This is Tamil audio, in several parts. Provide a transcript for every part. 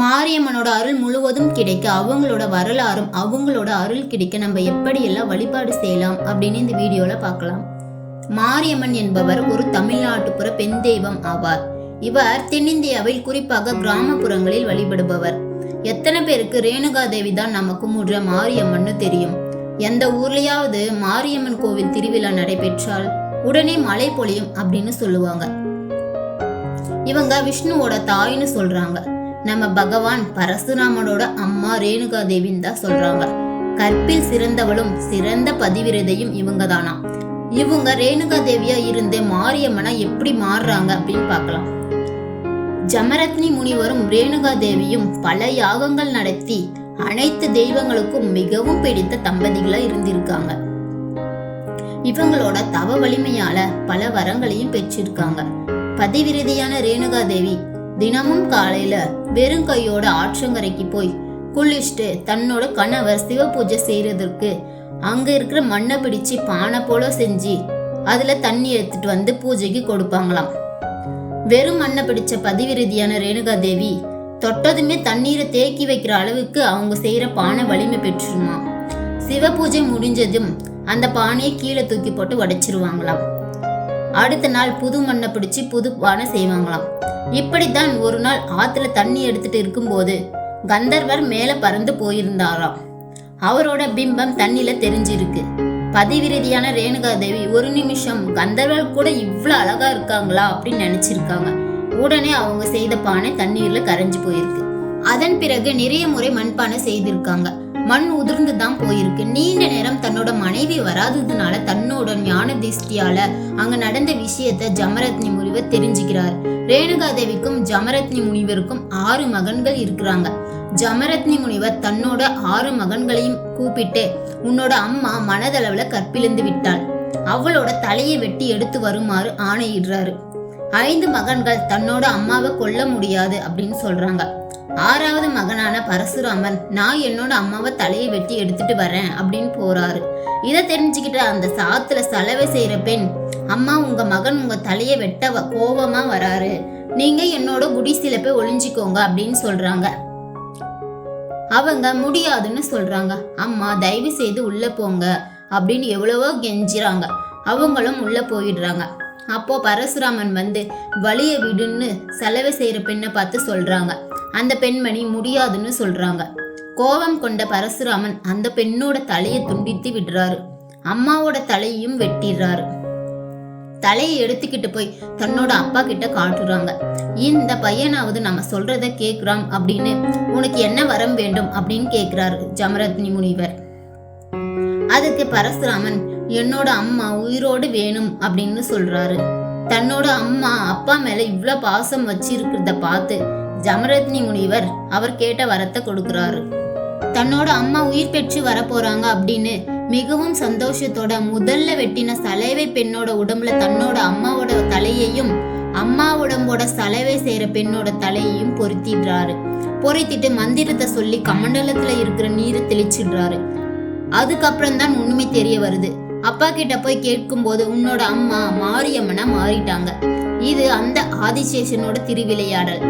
மாரியம்மனோட அருள் முழுவதும் கிடைக்க அவங்களோட வரலாறும் அவங்களோட அருள் கிடைக்க நம்ம எப்படியெல்லாம் வழிபாடு செய்யலாம் அப்படின்னு இந்த வீடியோல பார்க்கலாம். மாரியம்மன் என்பவர் ஒரு தமிழ்நாட்டுப்புற பெண் தெய்வம் ஆவார். இவர் தென்னிந்தியாவில் குறிப்பாக கிராமப்புறங்களில் வழிபடுபவர். எத்தனை பேருக்கு ரேணுகா தேவி தான் நம்ம கும்பிடுற மாரியம்மன்னு தெரியும். எந்த ஊர்லயாவது மாரியம்மன் கோவில் திருவிழா நடைபெற்றால் உடனே மழை பொழியும் அப்படின்னு சொல்லுவாங்க. இவங்க விஷ்ணுவோட தாய்னு சொல்றாங்க. நம்ம பகவான் பரசுராமனோட அம்மா ரேணுகா தேவின்னு தான் சொல்றாங்க. கற்பில் சிறந்தவளும் சிறந்த பதிவிரதையும் இவங்க தானா இவங்க ரேணுகா தேவியா இருந்து மாரியம்மனா எப்படி மாறுறாங்க அப்படின்னு பார்க்கலாம். ஜமரத்னி முனிவரும் ரேணுகா தேவியும் பல யாகங்கள் நடத்தி அனைத்து தெய்வங்களுக்கும் மிகவும் பிடித்த தம்பதிகளா இருந்திருக்காங்க. இவங்களோட தவ வலிமையால பல வரங்களையும் பெற்றிருக்காங்க. பதிவிரதியான ரேணுகா தேவி தினமும் காலையில வெறும் கையோட ஆற்றங்கரைக்கு போய் குளிச்சுட்டு தன்னோட கணவர் சிவ பூஜை செய்யறதற்கு அங்க இருக்கிற மண்ணை பிடிச்சு பானை போல செஞ்சு அதுல தண்ணி எடுத்துட்டு வந்து பூஜைக்கு கொடுப்பாங்களாம். வெறும் மண்ணை பிடிச்ச பதிவிரதியான ரேணுகா தேவி தொட்டதுமே தண்ணீரை தேக்கி வைக்கிற அளவுக்கு அவங்க செய்யற பானை வலிமை பெற்றுருமா சிவ பூஜை முடிஞ்சதும் அந்த பானையை கீழே தூக்கி போட்டு உடைச்சிருவாங்களாம். அடுத்த நாள் புது மண்ணை பிடிச்சி புது பானை செய்வாங்களாம். இப்படித்தான் ஒரு நாள் ஆத்துல தண்ணி எடுத்துட்டு இருக்கும்போது கந்தர்வர் மேல பறந்து போயிருந்தாராம். அவரோட பிம்பம் தண்ணியில தெரிஞ்சிருக்கு. பதிவிரதியான ரேணுகா தேவி ஒரு நிமிஷம் கந்தர்வர் கூட இவ்வளவு அழகா இருக்காங்களா? அப்படின்னு நினைச்சிருக்காங்க. உடனே அவங்க செய்த பானை தண்ணீர்ல கரைஞ்சு போயிருக்கு. அதன் பிறகு நிறைய முறை மண்பானை செய்திருக்காங்க. மண் உதிர்ந்து தான் போயிருக்கு. நீண்ட நேரம் தன்னோட மனைவி வராததுனால தன்னோட ஞான திஷ்டியால அங்க நடந்த விஷயத்த ஜமரத்னி முனிவர் தெரிஞ்சுக்கிறார். ரேணுகா தேவிக்கும் ஜமரத்னி முனிவருக்கும் ஆறு மகன்கள் இருக்கிறாங்க. ஜமரத்னி முனிவர் தன்னோட ஆறு மகன்களையும் கூப்பிட்டு உன்னோட அம்மா மனதளவுல கற்பிழந்து விட்டாள். அவளோட தலையை வெட்டி எடுத்து வருமாறு ஆணையிடுறாரு. ஐந்து மகன்கள் தன்னோட அம்மாவை கொல்ல முடியாது அப்படின்னு சொல்றாங்க. ஆறாவது மகனான பரசுராமன் நான் என்னோட அம்மாவை தலையை வெட்டி எடுத்துட்டு வரேன் அப்படின்னு போறாரு. இதை தெரிஞ்சுக்கிட்ட அந்த சாத்துல சலவை செய்யற பெண் அம்மா உங்க மகன் உங்க தலையை வெட்ட வ- வராரு. நீங்க என்னோட குடிசில போய் ஒளிஞ்சிக்கோங்க அப்படின்னு சொல்றாங்க. அவங்க முடியாதுன்னு சொல்றாங்க. அம்மா தயவு செய்து உள்ள போங்க அப்படின்னு எவ்வளவோ கெஞ்சுறாங்க. அவங்களும் உள்ள போயிடுறாங்க. அப்போ பரசுராமன் வந்து வழிய விடுன்னு செலவு செய்யற பெண்ணை பார்த்து சொல்றாங்க. அந்த பெண்மணி முடியாதுன்னு சொல்றாங்க. கோபம் கொண்ட பரசுராமன் அந்த பெண்ணோட தலையை துண்டித்து விடுறாரு. அம்மாவோட தலையையும் வெட்டிடுறாரு. தலையை எடுத்துக்கிட்டு போய் தன்னோட அப்பா கிட்ட காட்டுறாங்க. இந்த பையனாவது நம்ம சொல்றத கேக்குறான் அப்படின்னு உனக்கு என்ன வரம் வேண்டும் அப்படின்னு கேக்குறாரு ஜமரத்னி முனிவர். அதுக்கு பரசுராமன் என்னோட அம்மா உயிரோடு வேணும் அப்படின்னு சொல்றாரு. தன்னோட அம்மா அப்பா மேல இவ்வளவு பாசம் வச்சிருக்கிறத பார்த்து ஜமரத்னி முனிவர் அவர் கேட்ட வரத்தை கொடுக்கிறாரு. தன்னோட அம்மா உயிர் பெற்று வரப்போறாங்க அப்படின்னு மிகவும் சந்தோஷத்தோட முதல்ல வெட்டின சலைவை பெண்ணோட உடம்புல தன்னோட அம்மாவோட தலையையும் அம்மா உடம்போட சலவை செய்யற பெண்ணோட தலையையும் பொருத்திடுறாரு. பொருத்திட்டு மந்திரத்தை சொல்லி கமண்டலத்துல இருக்கிற நீரை தெளிச்சிடுறாரு. அதுக்கப்புறம் தான் உண்மை தெரிய வருது. அப்பா கிட்ட போய் கேட்கும்போது உன்னோட அம்மா மாரியம்மனா மாறிட்டாங்க. இது அந்த ஆதிசேஷனோட திருவிளையாடல்.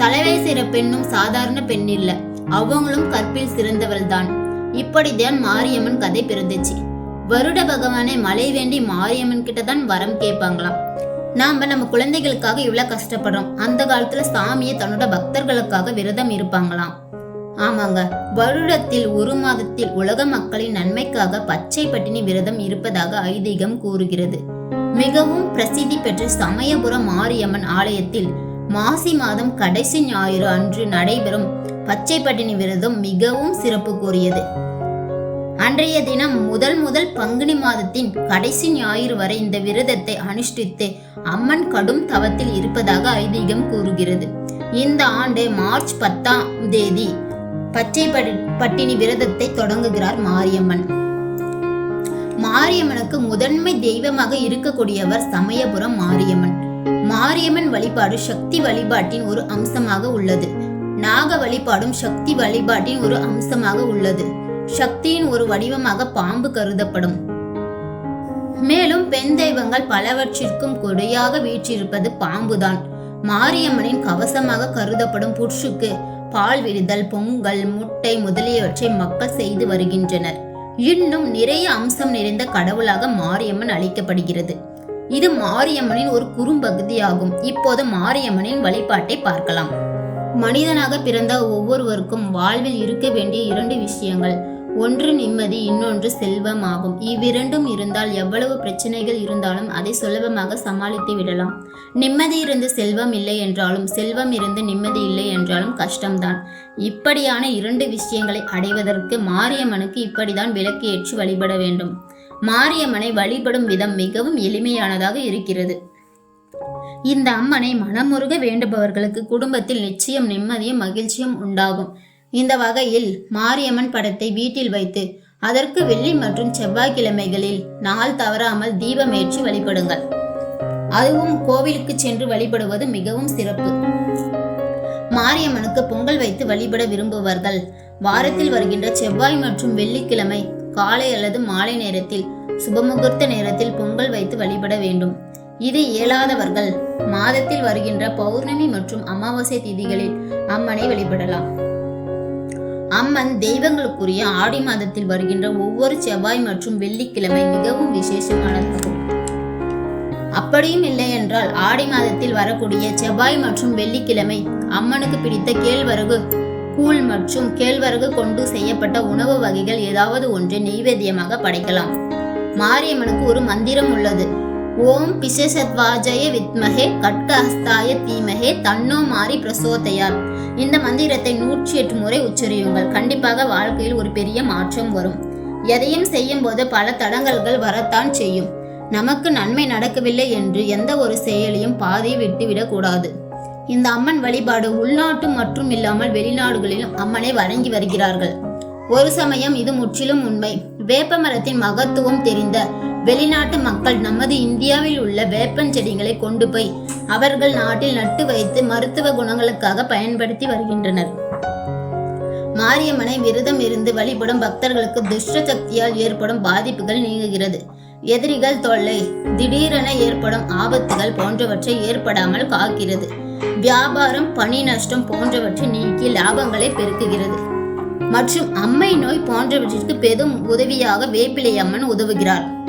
சலவை செய்கிற பெண்ணும் சாதாரண பெண் இல்லை. அவங்களும் கற்பில் சிறந்தவள் தான் இப்படிதான் மாரியம்மன் கதை பிறந்துச்சு. வருட பகவானை மலை வேண்டி மாரியம்மன் கிட்ட தான் வரம் கேட்பாங்களாம். நாம நம்ம குழந்தைகளுக்காக இவ்வளவு கஷ்டப்படுறோம். அந்த காலத்துல சாமியை தன்னோட பக்தர்களுக்காக விரதம் இருப்பாங்களாம். ஆமாங்க வருடத்தில் ஒரு மாதத்தில் உலக மக்களின் நன்மைக்காக பச்சை பட்டினி விரதம் இருப்பதாக ஐதீகம் கூறுகிறது. மிகவும் பிரசித்தி பெற்ற சமயபுரம் மாரியம்மன் ஆலயத்தில் மாசி மாதம் கடைசி ஞாயிறு அன்று நடைபெறும் பச்சை பட்டினி விரதம் மிகவும் சிறப்புக்குரியது. அன்றைய தினம் முதல் முதல் பங்குனி மாதத்தின் கடைசி ஞாயிறு வரை இந்த விரதத்தை அனுஷ்டித்து அம்மன் கடும் தவத்தில் இருப்பதாக ஐதீகம் கூறுகிறது. இந்த ஆண்டு மார்ச் பத்தாம் தேதி பச்சை பட்டினி விரதத்தை தொடங்குகிறார் மாரியம்மன். மாரியம்மனுக்கு முதன்மை தெய்வமாக இருக்கக்கூடியவர் சமயபுரம் மாரியம்மன். மாரியம்மன் வழிபாடு சக்தி வழிபாட்டின் ஒரு அம்சமாக உள்ளது. நாக வழிபாடும் சக்தி வழிபாட்டின் ஒரு அம்சமாக உள்ளது. சக்தியின் ஒரு வடிவமாக பாம்பு கருதப்படும். மேலும் பெண் தெய்வங்கள் பலவற்றிற்கும் கொடையாக வீற்றிருப்பது பாம்புதான். மாரியம்மனின் கவசமாக கருதப்படும் புட்சுக்கு பால் விடுதல் பொங்கல் முட்டை முதலியவற்றை மக்கள் செய்து வருகின்றனர். இன்னும் நிறைய அம்சம் நிறைந்த கடவுளாக மாரியம்மன் அழைக்கப்படுகிறது. இது மாரியம்மனின் ஒரு குறும்பகுதியாகும். இப்போது மாரியம்மனின் வழிபாட்டை பார்க்கலாம். மனிதனாக பிறந்த ஒவ்வொருவருக்கும் வாழ்வில் இருக்க வேண்டிய இரண்டு விஷயங்கள். ஒன்று நிம்மதி இன்னொன்று செல்வம் ஆகும் இவ்விரண்டும் இருந்தால் எவ்வளவு பிரச்சனைகள் இருந்தாலும் அதை சுலபமாக சமாளித்து விடலாம். நிம்மதி இருந்து செல்வம் இல்லை என்றாலும் செல்வம் இருந்து நிம்மதி இல்லை என்றாலும் கஷ்டம்தான். இப்படியான இரண்டு விஷயங்களை அடைவதற்கு மாரியம்மனுக்கு இப்படிதான் விளக்கு ஏற்றி வழிபட வேண்டும். மாரியம்மனை வழிபடும் விதம் மிகவும் எளிமையானதாக இருக்கிறது. இந்த அம்மனை மனமுருக வேண்டுபவர்களுக்கு குடும்பத்தில் நிச்சயம் நிம்மதியும் மகிழ்ச்சியும் உண்டாகும். இந்த வகையில் மாரியம்மன் படத்தை வீட்டில் வைத்து அதற்கு வெள்ளி மற்றும் செவ்வாய்க்கிழமைகளில் நாள் தவறாமல் தீபமேற்றி வழிபடுங்கள். அதுவும் கோவிலுக்கு சென்று வழிபடுவது மிகவும் சிறப்பு. மாரியம்மனுக்கு பொங்கல் வைத்து வழிபட விரும்புவார்கள் வாரத்தில் வருகின்ற செவ்வாய் மற்றும் வெள்ளிக்கிழமை காலை அல்லது மாலை நேரத்தில் சுபமுகூர்த்த நேரத்தில் பொங்கல் வைத்து வழிபட வேண்டும். இது இயலாதவர்கள் மாதத்தில் வருகின்ற பௌர்ணமி மற்றும் அமாவாசை திதிகளில் அம்மனை வழிபடலாம். அம்மன் தெய்வங்களுக்குரிய ஆடி மாதத்தில் வருகின்ற ஒவ்வொரு செவ்வாய் மற்றும் வெள்ளிக்கிழமை மிகவும் விசேஷமானதாகும் அப்படியும் இல்லை என்றால் ஆடி மாதத்தில் வரக்கூடிய செவ்வாய் மற்றும் வெள்ளிக்கிழமை அம்மனுக்கு பிடித்த கேழ்வரகு கூழ் மற்றும் கேழ்வரகு கொண்டு செய்யப்பட்ட உணவு வகைகள் ஏதாவது ஒன்றை நெய்வேத்தியமாக படைக்கலாம். மாரியம்மனுக்கு ஒரு மந்திரம் உள்ளது. ஓம் பிசேஷத்வாஜய வித்மகே கட்கஹஸ்தாய தீமகே தன்னோ மாறி பிரசோதையார் இந்த மந்திரத்தை நூற்றி எட்டு முறை உச்சரியுங்கள். கண்டிப்பாக வாழ்க்கையில் ஒரு பெரிய மாற்றம் வரும். எதையும் செய்யும் போது பல தடங்கல்கள் வரத்தான் செய்யும். நமக்கு நன்மை நடக்கவில்லை என்று எந்த ஒரு செயலையும் பாதையை விட்டுவிடக்கூடாது இந்த அம்மன் வழிபாடு உள்நாட்டு மற்றும் இல்லாமல் வெளிநாடுகளிலும் அம்மனை வணங்கி வருகிறார்கள். ஒரு சமயம் இது முற்றிலும் உண்மை. வேப்ப மரத்தின் மகத்துவம் தெரிந்த வெளிநாட்டு மக்கள் நமது இந்தியாவில் உள்ள வேப்பஞ்செடிகளை கொண்டு போய் அவர்கள் நாட்டில் நட்டு வைத்து மருத்துவ குணங்களுக்காக பயன்படுத்தி வருகின்றனர். மாரியம்மனை விரதம் இருந்து வழிபடும் பக்தர்களுக்கு துஷ்ட சக்தியால் ஏற்படும் பாதிப்புகள் நீங்குகிறது. எதிரிகள் தொல்லை திடீரென ஏற்படும் ஆபத்துகள் போன்றவற்றை ஏற்படாமல் காக்கிறது. வியாபாரம் பணி நஷ்டம் போன்றவற்றை நீக்கி லாபங்களை பெருக்குகிறது. மற்றும் அம்மை நோய் போன்றவற்றிற்கு பெரும் உதவியாக வேப்பிலை அம்மன் உதவுகிறார்.